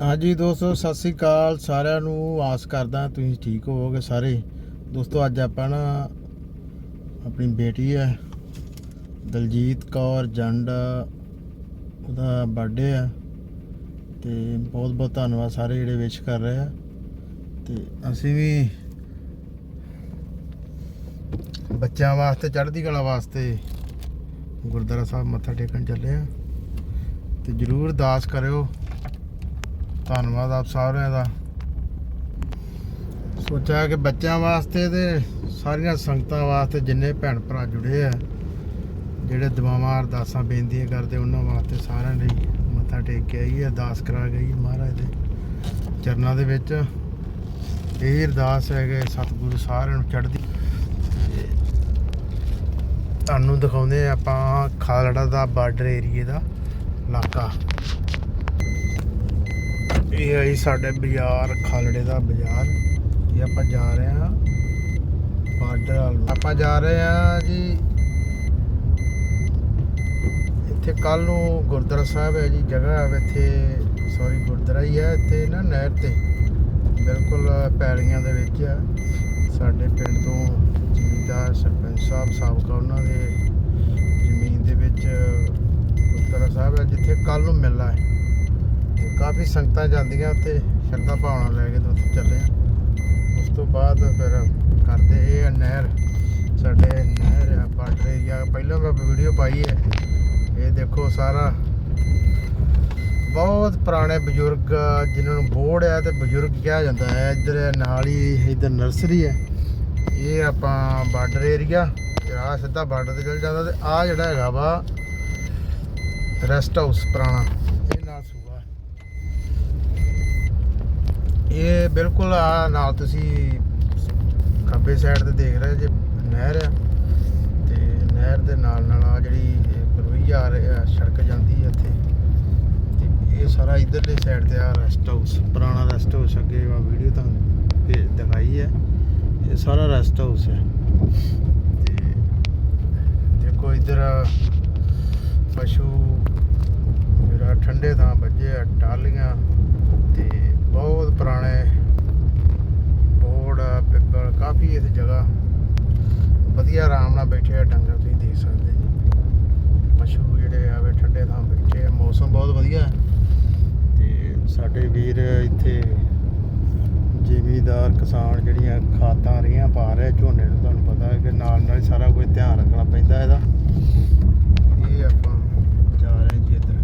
ਹਾਂਜੀ ਦੋਸਤੋ, ਸਤਿ ਸ੍ਰੀ ਅਕਾਲ ਸਾਰਿਆਂ ਨੂੰ। ਆਸ ਕਰਦਾ ਤੁਸੀਂ ਠੀਕ ਹੋਵੋਗੇ ਸਾਰੇ। ਦੋਸਤੋ, ਅੱਜ ਆਪਾਂ ਨਾ ਆਪਣੀ ਬੇਟੀ ਹੈ, ਦਲਜੀਤ ਕੌਰ ਜੰਡ, ਉਹਦਾ ਬਰਥਡੇ ਆ ਤੇ ਬਹੁਤ ਬਹੁਤ ਧੰਨਵਾਦ ਸਾਰੇ ਜਿਹੜੇ ਵਿਸ਼ ਕਰ ਰਹੇ ਆ। ਤੇ ਅਸੀਂ ਵੀ ਬੱਚਿਆਂ ਵਾਸਤੇ, ਚੜ੍ਹਦੀ ਕਲਾ ਵਾਸਤੇ ਗੁਰਦੁਆਰਾ ਸਾਹਿਬ ਮੱਥਾ ਟੇਕਣ ਚੱਲੇ ਆ। ਤੇ ਜਰੂਰ ਅਰਦਾਸ ਕਰਿਓ। ਧੰਨਵਾਦ ਆਪ ਸਾਰਿਆਂ ਦਾ। ਸੋਚਿਆ ਕਿ ਬੱਚਿਆਂ ਵਾਸਤੇ ਤੇ ਸਾਰੀਆਂ ਸੰਗਤਾਂ ਵਾਸਤੇ ਜਿੰਨੇ ਭੈਣ ਭਰਾ ਜੁੜੇ ਆ, ਜਿਹੜੇ ਦੁਆਵਾਂ ਅਰਦਾਸਾਂ ਬੇਨਤੀਆਂ ਕਰਦੇ, ਉਹਨਾਂ ਵਾਸਤੇ ਸਾਰਿਆਂ ਲਈ ਮੱਥਾ ਟੇਕ ਕੇ ਆਈ ਅਰਦਾਸ ਕਰਾ ਗਈ ਮਹਾਰਾਜ ਦੇ ਚਰਨਾਂ ਦੇ ਵਿੱਚ। ਇਹ ਅਰਦਾਸ ਹੈ ਕਿ ਸਤਿਗੁਰੂ ਸਾਰਿਆਂ ਨੂੰ ਚੜ੍ਹਦੀ ਤੁਹਾਨੂੰ ਦਿਖਾਉਂਦੇ ਆ ਆਪਾਂ ਖਾਲੜਾ ਦਾ ਬਾਰਡਰ ਏਰੀਏ ਦਾ ਇਲਾਕਾ। ਇਹ ਹੈ ਜੀ ਸਾਡੇ ਬਾਜ਼ਾਰ, ਖਾਲੜੇ ਦਾ ਬਾਜ਼ਾਰ। ਇਹ ਆਪਾਂ ਜਾ ਰਹੇ ਹਾਂ ਬਾਰਡਰ ਵੱਲ ਆਪਾਂ ਜਾ ਰਹੇ ਹਾਂ ਜੀ, ਇੱਥੇ ਕੱਲ ਨੂੰ ਗੁਰਦੁਆਰਾ ਸਾਹਿਬ ਹੈ ਜੀ, ਜਗ੍ਹਾ ਹੈ ਇੱਥੇ ਸੌਰੀ ਗੁਰਦੁਆਰਾ ਹੀ ਹੈ ਇੱਥੇ ਨਾ, ਨਹਿਰ ਤੇ। ਬਿਲਕੁਲ ਪੈਲੀਆਂ ਦੇ ਵਿੱਚ ਆ ਸਾਡੇ ਪਿੰਡ ਤੋਂ ਜ਼ਿਮੀਂਦਾਰ ਸਰਪੰਚ ਸਾਹਿਬ, ਸਾਬਕਾ ਉਹਨਾਂ ਦੇ ਜ਼ਮੀਨ ਦੇ ਵਿੱਚ ਗੁਰਦੁਆਰਾ ਸਾਹਿਬ ਹੈ, ਜਿੱਥੇ ਕੱਲ ਨੂੰ ਮੇਲਾ ਹੈ। ਕਾਫੀ ਸੰਗਤਾਂ ਜਾਂਦੀਆਂ ਉੱਥੇ, ਸ਼ਰਧਾ ਭਾਵਨਾ ਲੈ ਕੇ ਉੱਥੇ ਚੱਲੇ ਆ। ਉਸ ਤੋਂ ਬਾਅਦ ਫਿਰ ਕਰਦੇ ਇਹ ਆ ਨਹਿਰ, ਸਾਡੇ ਨਹਿਰ ਆ, ਬਾਰਡਰ ਏਰੀਆ ਪਹਿਲਾਂ ਮੈਂ ਵੀਡੀਓ ਪਾਈ ਹੈ। ਇਹ ਦੇਖੋ ਸਾਰਾ। ਬਹੁਤ ਪੁਰਾਣੇ ਬਜ਼ੁਰਗ ਜਿਨ੍ਹਾਂ ਨੂੰ ਬੋੜ ਹੈ ਤੇ ਬਜ਼ੁਰਗ ਕਿਹਾ ਜਾਂਦਾ ਹੈ। ਇੱਧਰ ਨਾਲ ਹੀ, ਇੱਧਰ ਨਰਸਰੀ ਹੈ। ਇਹ ਆਪਾਂ ਬਾਰਡਰ ਏਰੀਆ ਤੇ ਆ ਸਿੱਧਾ ਬਾਰਡਰ ਤੇ ਚਲ ਜਾਂਦਾ ਤੇ ਆ ਜਿਹੜਾ ਹੈਗਾ ਵਾ ਰੈਸਟ ਹਾਊਸ ਪੁਰਾਣਾ ਇਹ ਨਾਲ ਸੂਆ ਇਹ ਬਿਲਕੁਲ ਆ ਨਾਲ ਤੁਸੀਂ ਖੱਬੇ ਸਾਈਡ ਤੇ ਦੇਖ ਰਹੇ ਜੇ, ਨਹਿਰ ਆ। ਤੇ ਨਹਿਰ ਦੇ ਨਾਲ ਨਾਲ ਆ ਜਿਹੜੀ ਬਰਵਈ ਆ ਰਹੀ ਸੜਕ ਜਾਂਦੀ ਹੈ ਇੱਥੇ। ਤੇ ਇਹ ਸਾਰਾ ਇਧਰਲੇ ਸਾਈਡ ਤੇ ਆ ਰੈਸਟ ਹਾਊਸ ਪੁਰਾਣਾ ਰੈਸਟ ਹਾਊਸ ਅੱਗੇ ਆ ਵੀਡੀਓ ਤੁਹਾਨੂੰ ਭੇਜ ਦਿਖਾਈ ਹੈ ਇਹ ਸਾਰਾ ਰੈਸਟ ਹਾਊਸ ਹੈ ਤੇ ਦੇਖੋ ਇਧਰ ਪਸ਼ੂ, ਜਿਹੜਾ ਠੰਡੇ ਥਾਂ ਵੱਜੇ ਆ ਟਾਲੀਆਂ ਬਹੁਤ ਪੁਰਾਣੇ ਬੋੜ ਪਿੱਪਲ ਕਾਫੀ ਇਸ ਜਗ੍ਹਾ। ਵਧੀਆ ਆਰਾਮ ਨਾਲ ਬੈਠੇ ਆ, ਡੰਗਰ ਤੁਸੀਂ ਦੇਖ ਸਕਦੇ ਜੀ। ਪਸ਼ੂ ਜਿਹੜੇ ਆਵੇ ਠੰਡੇ ਥਾਂ ਬੈਠੇ ਆ, ਮੌਸਮ ਬਹੁਤ ਵਧੀਆ ਹੈ। ਤੇ ਸਾਡੇ ਵੀਰ ਇੱਥੇ ਜ਼ਿਮੀਦਾਰ ਕਿਸਾਨ ਜਿਹੜੀਆਂ ਖਾਦਾਂ ਰਹੀਆਂ ਪਾ ਰਹੇ ਝੋਨੇ ਨੂੰ ਤੁਹਾਨੂੰ ਪਤਾ ਹੈ ਕਿ ਨਾਲ ਨਾਲ ਹੀ ਸਾਰਾ ਕੁਝ ਧਿਆਨ ਰੱਖਣਾ ਪੈਂਦਾ ਇਹਦਾ ਇਹ ਆਪਾਂ ਜਾ ਰਹੇ ਜੀ ਇੱਧਰ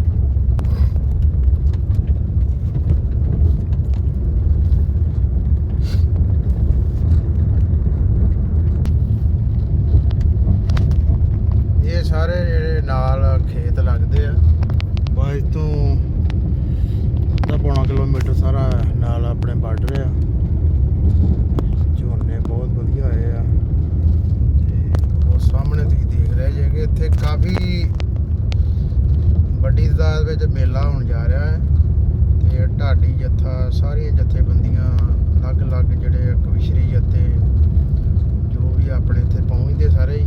ਇਹ ਸਾਰੇ ਜਿਹੜੇ ਨਾਲ ਖੇਤ ਲੱਗਦੇ ਆ ਬਾਈ ਤੋਂ ਅੱਧਾ ਪੌਣਾ ਕਿਲੋਮੀਟਰ ਸਾਰਾ ਨਾਲ ਆਪਣੇ ਬਾਰਡਰ ਆ ਝੋਨੇ ਬਹੁਤ ਵਧੀਆ ਹੋਏ ਆ ਤੇ ਉਹ ਸਾਹਮਣੇ ਤੁਸੀਂ ਦੇਖ ਰਹੇ ਜੇ ਕਿ ਇੱਥੇ ਵੱਡੀ ਤਾਦਾਦ ਵਿੱਚ ਮੇਲਾ ਹੋਣ ਜਾ ਰਿਹਾ ਹੈ ਤੇ ਢਾਡੀ ਜੱਥਾ, ਸਾਰੀਆਂ ਜਥੇਬੰਦੀਆਂ, ਅਲੱਗ-ਅਲੱਗ ਜਿਹੜੇ ਕਵਿਸ਼ਰੀ ਜੱਥੇ ਜੋ ਵੀ ਆਪਣੇ ਇੱਥੇ ਪਹੁੰਚਦੇ ਸਾਰੇ ਹੀ।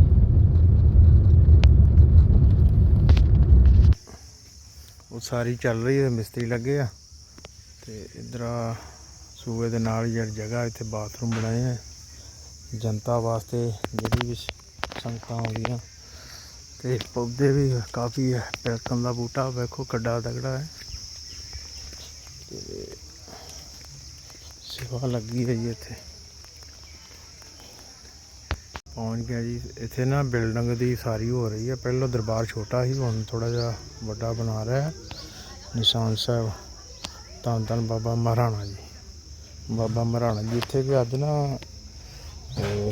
ਉਹ ਸਾਰੀ ਚੱਲ ਰਹੀ ਹੈ, ਮਿਸਤਰੀ ਲੱਗੇ ਆ ਤੇ ਇਧਰ ਆ ਸੂਏ ਦੇ ਨਾਲ ਹੀ ਜਿਹੜੀ ਜਗ੍ਹਾ ਇੱਥੇ ਬਾਥਰੂਮ ਬਣਾਏ ਆ। ਜਨਤਾ ਵਾਸਤੇ ਜਿਹੜੀ ਵੀ ਸੰਗਤਾਂ ਆਉਂਦੀਆਂ ਤੇ ਪੌਦੇ ਵੀ ਕਾਫੀ ਹੈ, ਪਿਲਕਣ ਦਾ ਬੂਟਾ ਵੇਖੋ ਕੱਡਾ ਤਗੜਾ ਹੈ। ਤੇ ਸੇਵਾ ਲੱਗੀ ਹੈ ਜੀ ਇੱਥੇ। ਪਹੁੰਚ ਗਿਆ ਜੀ, ਇੱਥੇ ਨਾ ਬਿਲਡਿੰਗ ਦੀ ਸਾਰੀ ਹੋ ਰਹੀ ਹੈ। ਪਹਿਲਾਂ ਦਰਬਾਰ ਛੋਟਾ ਸੀ, ਹੁਣ ਥੋੜਾ ਜਿਹਾ ਵੱਡਾ ਬਣਾ ਰਿਹਾ ਨਿਸ਼ਾਨ ਸਾਹਿਬ, ਧੰਨ ਧੰਨ ਬਾਬਾ ਮਹਾਰਾਣਾ ਜੀ। ਬਾਬਾ ਮਹਾਰਾਣਾ ਜੀ, ਇੱਥੇ ਵੀ ਅੱਜ ਨਾ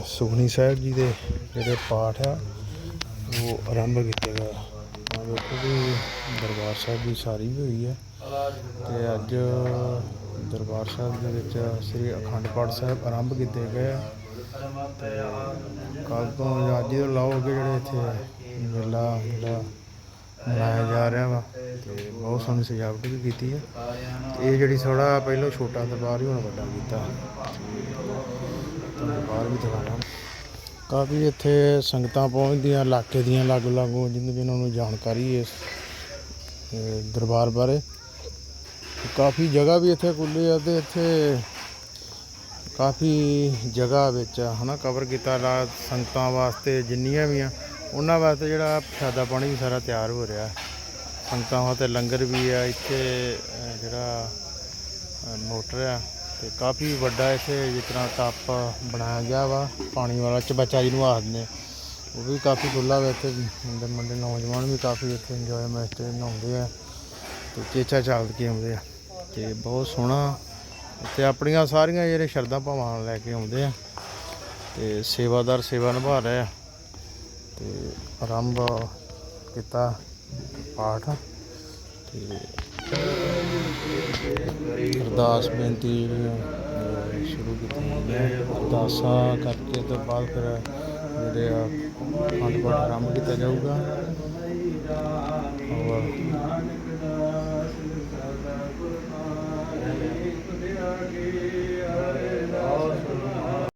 ਸੁਖਨੀ ਸਾਹਿਬ ਜੀ ਦੇ ਜਿਹੜੇ ਪਾਠ ਆ ਉਹ ਆਰੰਭ ਕੀਤੇ ਗਏ ਆ ਵੇਖੋ ਵੀ ਦਰਬਾਰ ਸਾਹਿਬ ਦੀ ਸਾਰੀ ਵੀ ਹੋਈ ਹੈ। ਤੇ ਅੱਜ ਦਰਬਾਰ ਸਾਹਿਬ ਦੇ ਵਿੱਚ ਸ੍ਰੀ ਅਖੰਡ ਪਾਠ ਸਾਹਿਬ ਆਰੰਭ ਕੀਤੇ ਗਏ ਆ। ਤੇ ਕੱਲ ਤੋਂ ਜਾਂ ਅੱਜ ਤੋਂ ਲਾਓਗੇ ਜਿਹੜੇ ਇੱਥੇ ਮੇਲਾ ਜਿਹੜਾ ਮਨਾਇਆ ਜਾ ਰਿਹਾ ਵਾ, ਤੇ ਬਹੁਤ ਸੋਹਣੀ ਸਜਾਵਟ ਵੀ ਕੀਤੀ ਹੈ। ਤੇ ਇਹ ਜਿਹੜੀ ਥੋੜਾ ਪਹਿਲਾਂ ਛੋਟਾ ਦਰਬਾਰ ਹੀ ਹੁਣ ਵੱਡਾ ਕੀਤਾ। ਤੁਹਾਨੂੰ ਬਾਹਰ ਵੀ ਦਿਖਾਣਾ ਕਾਫੀ ਇੱਥੇ ਸੰਗਤਾਂ ਪਹੁੰਚਦੀਆਂ, ਇਲਾਕੇ ਦੀਆਂ ਲੱਗ ਲਾਗੋਂ ਜਿਹਨੂੰ ਉਹਨਾਂ ਨੂੰ ਜਾਣਕਾਰੀ ਇਸ ਦਰਬਾਰ ਬਾਰੇ। ਕਾਫੀ ਜਗ੍ਹਾ ਵੀ ਇੱਥੇ ਖੁੱਲੀ ਆ ਤੇ ਇੱਥੇ ਕਾਫੀ ਜਗ੍ਹਾ ਵਿੱਚ ਹਨਾ ਕਵਰ ਕੀਤਾ ਲਾ ਸੰਗਤਾਂ ਵਾਸਤੇ ਜਿੰਨੀਆਂ ਵੀ ਆ, ਉਹਨਾਂ ਵਾਸਤੇ ਜਿਹੜਾ ਪ੍ਰਸ਼ਾਦਾ ਪਾਣੀ ਵੀ ਸਾਰਾ ਤਿਆਰ ਹੋ ਰਿਹਾ। ਸੰਗਤਾਂ ਵਾਸਤੇ ਲੰਗਰ ਵੀ ਆ, ਇੱਥੇ ਜਿਹੜਾ ਮੋਟਰ ਆ ਤੇ ਕਾਫੀ ਵੱਡਾ ਇੱਥੇ ਜਿਸ ਤਰ੍ਹਾਂ ਟੱਪ ਬਣਾਇਆ ਗਿਆ ਵਾ, ਪਾਣੀ ਵਾਲਾ ਚਬਚਾ ਜਿਹਨੂੰ ਆਖਦੇ ਉਹ ਵੀ ਕਾਫੀ ਖੁੱਲਾ ਵਾ ਇੱਥੇ, ਮੁੰਡੇ ਮੁੰਡੇ ਨੌਜਵਾਨ ਵੀ ਕਾਫੀ ਇੱਥੇ ਇੰਜੋਇਮੈਂਟ ਤੇ ਨਹਾਉਂਦੇ ਆ ਤੇ ਚੇਚਾ ਚਾਲਦ ਕੇ ਆਉਂਦੇ ਆ। ਤੇ ਬਹੁਤ ਸੋਹਣਾ ਤੇ ਆਪਣੀਆਂ ਸਾਰੀਆਂ ਜਿਹੜੇ ਸ਼ਰਧਾ ਭਾਵਾਂ ਲੈ ਕੇ ਆਉਂਦੇ ਆ। ਤੇ ਸੇਵਾਦਾਰ ਸੇਵਾ ਨਿਭਾ ਰਹੇ ਆ। ਤੇ ਆਰੰਭ ਕੀਤਾ ਪਾਠ। ਤੇ ਅਰਦਾਸ ਬੇਨਤੀ ਸ਼ੁਰੂ ਕੀਤੀ। ਹੈ ਅਰਦਾਸਾਂ ਕਰਕੇ ਤੋਂ ਬਾਅਦ ਫਿਰ ਜਿਹੜੇ ਆ ਅਖੰਡ ਪਾਠ ਆਰੰਭ ਕੀਤਾ ਜਾਊਗਾ। ਔਰ